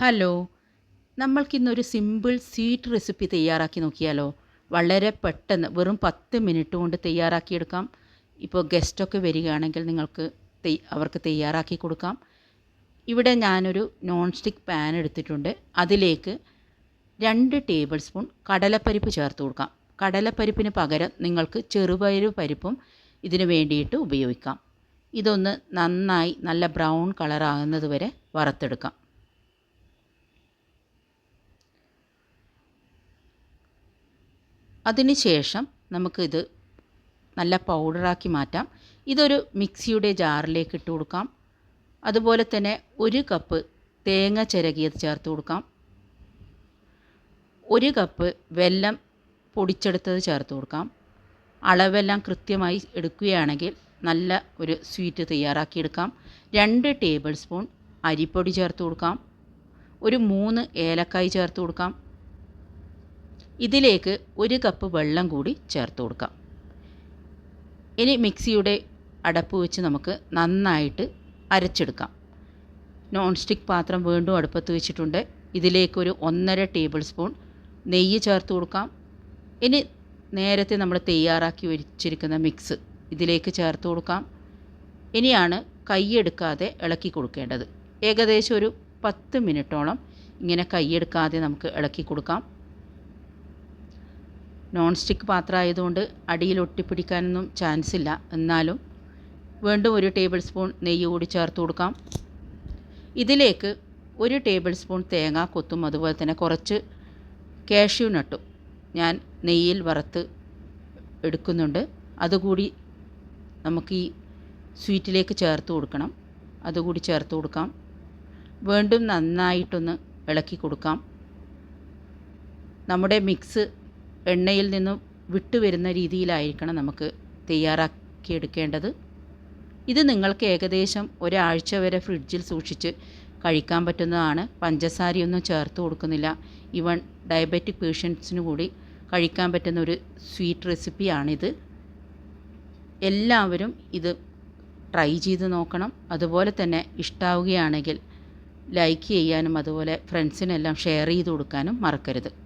Hello നമ്മൾക്കിന്നൊരു simple sweet recipe തയ്യാറാക്കി നോക്കിയാലോ? വളരെ പെട്ടെന്ന് വെറും പത്ത് മിനിറ്റ് കൊണ്ട് തയ്യാറാക്കിയെടുക്കാം. ഇപ്പോൾ ഗസ്റ്റൊക്കെ വരികയാണെങ്കിൽ നിങ്ങൾക്ക് അവർക്ക് തയ്യാറാക്കി കൊടുക്കാം. ഇവിടെ ഞാനൊരു നോൺ സ്റ്റിക്ക് പാൻ എടുത്തിട്ടുണ്ട്. അതിലേക്ക് രണ്ട് ടേബിൾ സ്പൂൺ കടലപ്പരിപ്പ് ചേർത്ത് കൊടുക്കാം. കടലപ്പരിപ്പിന് പകരം നിങ്ങൾക്ക് ചെറുപയർ പരിപ്പും ഇതിന് വേണ്ടിയിട്ട് ഉപയോഗിക്കാം. ഇതൊന്ന് നന്നായി നല്ല ബ്രൗൺ കളറാകുന്നത് വരെ വറുത്തെടുക്കാം. അതിനുശേഷം നമുക്കിത് നല്ല പൗഡറാക്കി മാറ്റാം. ഇതൊരു മിക്സിയുടെ ജാറിലേക്ക് ഇട്ട് കൊടുക്കാം. അതുപോലെ തന്നെ ഒരു കപ്പ് തേങ്ങ ചിരകിയത് ചേർത്ത് കൊടുക്കാം. ഒരു കപ്പ് വെല്ലം പൊടിച്ചെടുത്തത് ചേർത്ത് കൊടുക്കാം. അളവെല്ലാം കൃത്യമായി എടുക്കുകയാണെങ്കിൽ നല്ല ഒരു സ്വീറ്റ് തയ്യാറാക്കിയെടുക്കാം. രണ്ട് ടേബിൾ സ്പൂൺ അരിപ്പൊടി ചേർത്ത് കൊടുക്കാം. ഒരു മൂന്ന് ഏലക്കായ് ചേർത്ത് കൊടുക്കാം. ഇതിലേക്ക് ഒരു കപ്പ് വെള്ളം കൂടി ചേർത്ത് കൊടുക്കാം. ഇനി മിക്സിയുടെ അടപ്പ് വെച്ച് നമുക്ക് നന്നായിട്ട് അരച്ചെടുക്കാം. നോൺ സ്റ്റിക്ക് പാത്രം വീണ്ടും അടുപ്പത്ത് വെച്ചിട്ടുണ്ട്. ഇതിലേക്ക് ഇതിലേക്കൊരു ഒന്നര ടേബിൾ സ്പൂൺ നെയ്യ് ചേർത്ത് കൊടുക്കാം. ഇനി നേരത്തെ നമ്മൾ തയ്യാറാക്കി വെച്ചിരിക്കുന്ന മിക്സ് ഇതിലേക്ക് ചേർത്ത് കൊടുക്കാം. ഇനിയാണ് കൈയെടുക്കാതെ ഇളക്കി കൊടുക്കേണ്ടത്. ഏകദേശം ഒരു പത്ത് മിനിറ്റോളം ഇങ്ങനെ കൈയെടുക്കാതെ നമുക്ക് ഇളക്കി കൊടുക്കാം. നോൺ സ്റ്റിക്ക് പാത്രം ആയതുകൊണ്ട് അടിയിൽ ഒട്ടിപ്പിടിക്കാനൊന്നും ചാൻസ് ഇല്ല എന്നാലും വീണ്ടും ഒരു ടേബിൾ സ്പൂൺ നെയ്യ് കൂടി ചേർത്ത് കൊടുക്കാം. ഇതിലേക്ക് ഒരു ടേബിൾ സ്പൂൺ തേങ്ങ കൊത്തും. അതുപോലെ തന്നെ കുറച്ച് കാഷ്യൂ നട്ടും ഞാൻ നെയ്യിൽ വറുത്ത് എടുക്കുന്നുണ്ട്. അതുകൂടി നമുക്ക് ഈ സ്വീറ്റിലേക്ക് ചേർത്ത് കൊടുക്കണം. അതുകൂടി ചേർത്ത് കൊടുക്കാം. വീണ്ടും നന്നായിട്ടൊന്ന് ഇളക്കി കൊടുക്കാം. നമ്മുടെ മിക്സ് എണ്ണയിൽ നിന്നും വിട്ടുവരുന്ന രീതിയിലായിരിക്കണം നമുക്ക് തയ്യാറാക്കിയെടുക്കേണ്ടത്. ഇത് നിങ്ങൾക്ക് ഏകദേശം ഒരാഴ്ച വരെ ഫ്രിഡ്ജിൽ സൂക്ഷിച്ച് കഴിക്കാൻ പറ്റുന്നതാണ്. പഞ്ചസാരയൊന്നും ചേർത്ത് കൊടുക്കുന്നില്ല. ഇവൺ ഡയബറ്റിക് പേഷ്യൻസിന് കൂടി കഴിക്കാൻ പറ്റുന്ന ഒരു സ്വീറ്റ് റെസിപ്പിയാണിത്. എല്ലാവരും ഇത് ട്രൈ ചെയ്ത് നോക്കണം. അതുപോലെ തന്നെ ഇഷ്ടാവുകയാണെങ്കിൽ ലൈക്ക് ചെയ്യാനും അതുപോലെ ഫ്രണ്ട്സിനെല്ലാം ഷെയർ ചെയ്ത് കൊടുക്കാനും മറക്കരുത്.